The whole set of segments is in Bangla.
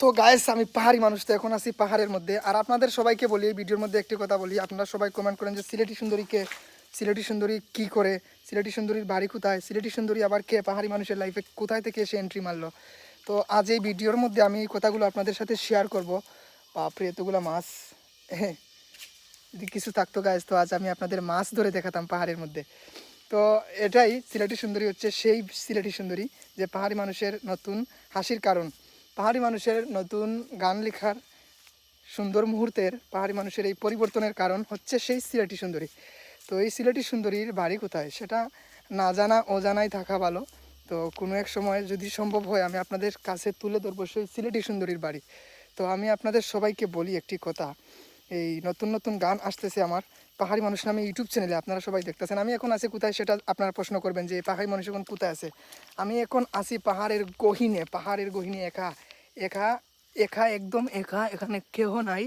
তো গায়েস আমি পাহাড়ি মানুষ, তো এখন আছি পাহাড়ের মধ্যে। আর আপনাদের সবাইকে বলি, এই ভিডিওর মধ্যে একটি কথা বলি, আপনারা সবাই কমেন্ট করেন যে, সিলেটি সুন্দরীকে, সিলেটি সুন্দরী কি করে, সিলেটি সুন্দরীর বাড়ি কোথায়, সিলেটি সুন্দরী আবার কে, পাহাড়ি মানুষের লাইফে কোথায় থেকে এসে এন্ট্রি মারলো? তো আজ এই ভিডিওর মধ্যে আমি এই কথাগুলো আপনাদের সাথে শেয়ার করব। বাপরে, এতগুলো মাছ। হ্যাঁ যদি কিছু থাকতো গাছ তো আজ আমি আপনাদের মাছ ধরে দেখাতাম পাহাড়ের মধ্যে। তো এটাই সিলেটি সুন্দরী হচ্ছে সেই সিলেটি সুন্দরী যে পাহাড়ি মানুষের নতুন হাসির কারণ। পাহাড়ি মানুষের নতুন গান লেখার সুন্দর মুহূর্তের পাহাড়ি মানুষের এই পরিবর্তনের কারণ হচ্ছে সেই সিলেটি সুন্দরী। তো এই সিলেটি সুন্দরীর বাড়ি কোথায়? সেটা না জানা অজানাই থাকা ভালো। তো কোনো এক সময় যদি সম্ভব হয়, আমি আপনাদের কাছে তুলে ধরবো সেই সিলেটি সুন্দরীর বাড়ি। তো আমি আপনাদের সবাইকে বলি একটি কথা। এই নতুন নতুন গান আসতেছে আমার। পাহাড়ি মানুষ নামে ইউটিউব চ্যানেলে আপনারা সবাই দেখতেছেন। আমি এখন আছি কোথায় সেটা আপনারা প্রশ্ন করবেন যে পাহাড়ি মানুষ এখন কোথায় আছে? আমি এখন আছি পাহাড়ের গহিনে পাহাড়ের গহিনে একা। একা একা একদম একা, এখানে কেহ নাই।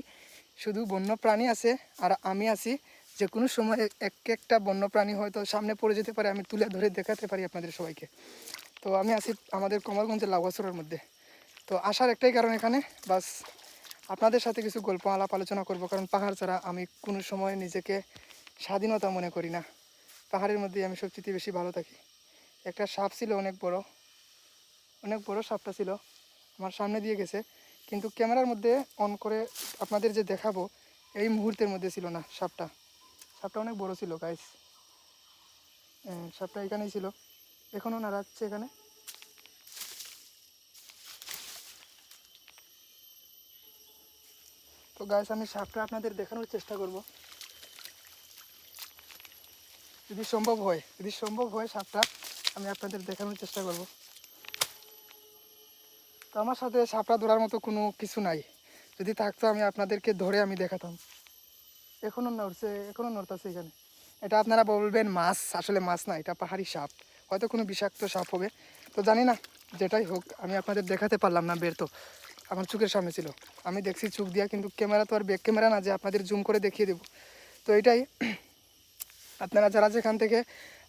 শুধু বন্য প্রাণী আছে আর আমি আছি। যে কোনো সময় এক একটা বন্য প্রাণী হয়তো সামনে পড়ে যেতে পারে, আমি তুলে ধরে দেখাতে পারি আপনাদের সবাইকে। তো আমি আছি আমাদের কমলগঞ্জের লাউয়াসরের মধ্যে। তো আসার একটাই কারণ এখানে, বাস আপনাদের সাথে কিছু গল্প আলাপ আলোচনা করব, কারণ পাহাড় ছাড়া আমি কোনো সময় নিজেকে স্বাধীনতা মনে করি না। পাহাড়ের মধ্যে আমি সবচেয়ে বেশি ভালো থাকি। একটা সাপ ছিল, অনেক বড়। অনেক বড় সাপটা ছিল। আমার সামনে দিয়ে গেছে। কিন্তু ক্যামেরার মধ্যে অন করে আপনাদের যে দেখাবো, এই মুহূর্তের মধ্যে ছিল না সাপটা। সাপটা অনেক বড় ছিল গাইস সাপটা এখানেই ছিল। এখনও নাড়াচ্ছে এখানে। তো গাইস আমি সাপটা আপনাদের দেখানোর চেষ্টা করব। যদি সম্ভব হয়, যদি সম্ভব হয় সাপটা, আমি আপনাদের দেখানোর চেষ্টা করব। তো আমার সাথে সাপটা ধরার মতো কোনো কিছু নাই। যদি থাকতো, আমি আপনাদেরকে ধরে আমি দেখাতাম। এখনও নড়ছে এখনও নড়তেছে এখানে। এটা আপনারা বলবেন মাছ, আসলে মাছ না, এটা পাহাড়ি সাপ। হয়তো কোনো বিষাক্ত সাপ হবে। তো জানি না, যেটাই হোক, আমি আপনাদের দেখাতে পারলাম না, বের তো। আমার চোখের সামনে ছিল। আমি দেখছি চোখ দিয়া কিন্তু ক্যামেরা তো আর ব্যাক ক্যামেরা না, যে আপনাদের জুম করে দেখিয়ে দেবো। তো এটাই, আপনারা যারা যেখান থেকে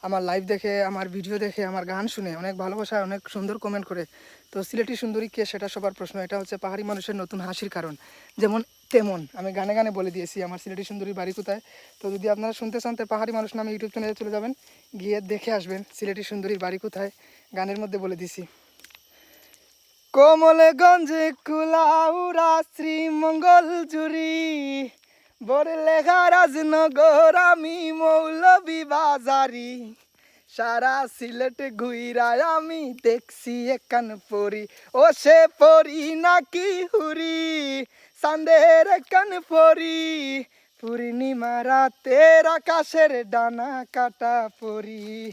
আমার লাইভ দেখে, আমার ভিডিও দেখে, আমার গান শুনে, অনেক ভালোবাসা, অনেক সুন্দর কমেন্ট করে, তো সিলেটি সুন্দরী কে সেটা সবার প্রশ্ন, এটা হচ্ছে পাহাড়ি মানুষের নতুন হাসির কারণ। যেমন তেমন, আমি গানে গানে বলে দিয়েছি, আমার সিলেটি সুন্দরী বাড়ি কোথায়? তো যদি আপনারা শুনতে চান, তো পাহাড়ি মানুষ নামে ইউটিউব চ্যানেলে চলে যাবেন, গিয়ে দেখে আসবেন সিলেটি সুন্দরীর বাড়ি কোথায়, গানের মধ্যে বলে দিছি। কমলগঞ্জে কুলাউরা শ্রীমঙ্গল জুড়ি বরলেখা রাজনগর, আমি মৌলবী বাজারি। সারা সিলেট ঘুইরায় আমি দেখছি একান পরি। ও সে পরি নাকি হুরি? সান্দের একান পরি। পূর্ণিমা রাতের আকাশের ডানা কাটা পরি।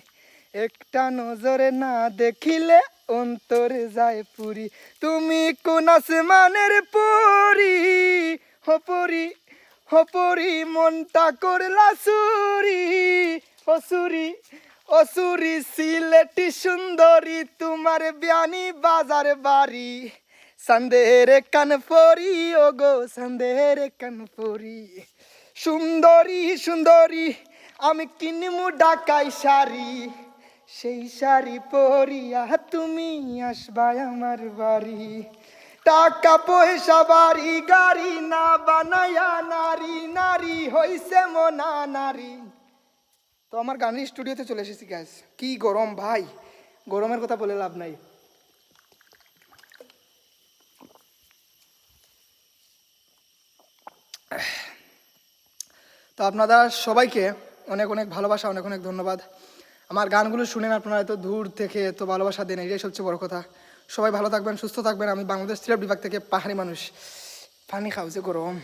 একটা নজরে না দেখিলে অন্তর যায় পুরি। তুমি কোন আসমানের পরি? হপরি হপরি মনটা করলা সুরি। অসুরি অসুরি সিলেটি সুন্দরী, তোমার বিয়ানি বাজার বাড়ি। সন্দেহের কান পরি ও গো সন্দেহের কান পরি। সুন্দরী সুন্দরী, আমি কিনমু ডাকাই শাড়ি। সেই শাড়ি পরিয়া তুমি আসবা আমার বাড়ি। টাকা পয়সা, বাড়ি, গাড়ি না বানায়া নারী নারী হইছে মনা নারী। তো আমার গানের স্টুডিওতে চলে এসেছি গ্যাস কি গরম ভাই। গরমের কথা বলে লাভ নাই। তো আপনারা সবাইকে অনেক অনেক ভালোবাসা, অনেক অনেক ধন্যবাদ। আমার গানগুলো শুনেন আপনারা, এত দূর থেকে এত ভালোবাসা দেন, এটাই সবচেয়ে বড় কথা। সবাই ভালো থাকবেন, সুস্থ থাকবেন। আমি বাংলাদেশ সিলেট বিভাগ থেকে পাহাড়ি মানুষ। পানি খাও যে গরম।